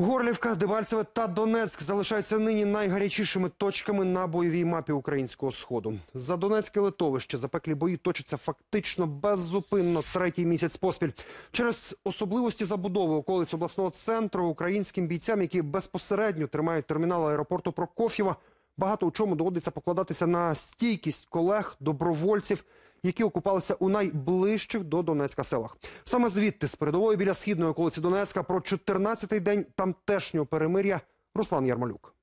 Горлівка, Дебальцеве та Донецьк залишаються нині найгарячішими точками на бойовій мапі українського сходу. За Донецьке литовище запеклі бої точаться фактично беззупинно третій місяць поспіль. Через особливості забудови околиць обласного центру українським бійцям, які безпосередньо тримають термінал аеропорту Прокоф'єва, багато у чому доводиться покладатися на стійкість колег, добровольців, які окупалися у найближчих до Донецька селах. Саме звідти, з передової біля східної околиці Донецька, про 14-й день тамтешнього перемир'я Руслан Ярмолюк.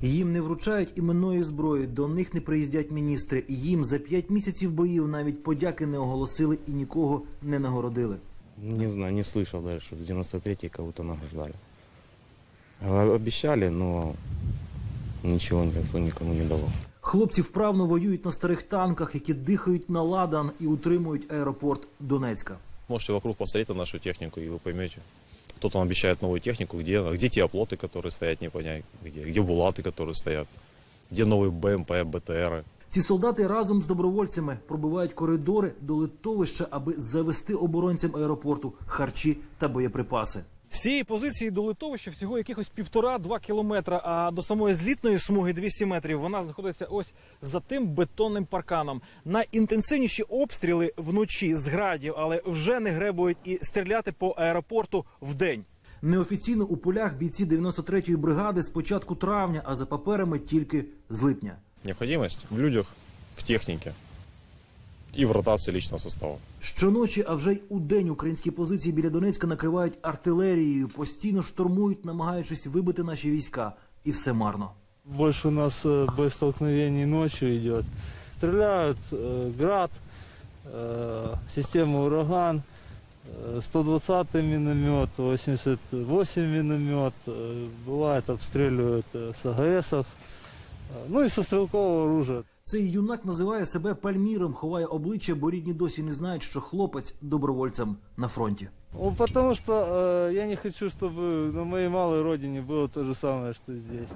Їм не вручають іменної зброї, до них не приїздять міністри. Їм за п'ять місяців боїв навіть подяки не оголосили і нікого не нагородили. Не знаю, не слышал даже, что в 93-й кого-то награждали. Обещали, но ничего никто никому не давал. Хлопці вправно воюють на старих танках, які дихають на ладан і утримують аеропорт Донецька. Можете вокруг посмотреть на нашу технику, и вы поймете. Кто там обещает новую технику, где она, где те оплоты, которые стоят, не понять, где, где булаты, которые стоят, где новые БМП, БТРы. Ці солдати разом з добровольцями пробивають коридори до литовища, аби завести оборонцям аеропорту харчі та боєприпаси. З цієї позиції до литовища всього якихось півтора-два кілометра, а до самої злітної смуги 200 метрів вона знаходиться ось за тим бетонним парканом. Найінтенсивніші обстріли вночі з градів, але вже не гребують і стріляти по аеропорту вдень. Неофіційно у полях бійці 93-ї бригади з початку травня, а за паперами тільки з липня. Необходимость в людях, в технике и в ротации личного состава. Щоночі, а вже й у день українські позиції біля Донецька накривають артилерією, постійно штурмують, намагаючись вибити наші війська, і все марно. Больше у нас э, боестолкновений ночью идет. Стреляют э, град, э, система ураган, э, 120 миномет, 88 миномет. э, Бывает обстреливают э, с АГСов, э, ну и со стрелкового оружия. Цей юнак називає себе Пальміром, ховає обличчя, бо рідні досі не знають, що хлопець добровольцем на фронті. Ну, потому что э, я не хочу, чтобы на моей малой родине было то же самое, что здесь.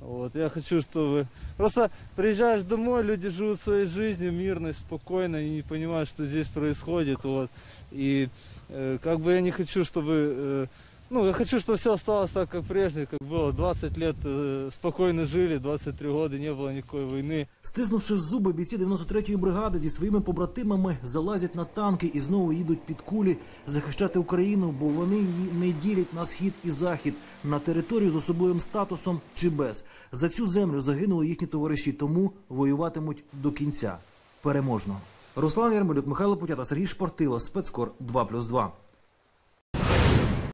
Вот, я хочу, чтобы... Просто приезжаешь домой, люди живут своей жизнью мирно, спокойно, и не понимают, что здесь происходит. Вот. И э, как бы я не хочу, чтобы... э, ну, я хочу, чтобы все осталось так, как прежде, как было. 20 лет э, спокойно жили, 23 года не было никакой войны. Стиснувши зуби, бійці 93-ї бригади зі своїми побратимами залазять на танки і знову їдуть під кулі захищати Україну, бо вони її не ділять на схід і захід, на територію з особливим статусом чи без. За цю землю загинули їхні товариші, тому воюватимуть до кінця. Переможно. Руслан Ярмолюк, Михайло Путята, Сергій Шпортило, спецкор 2+,2.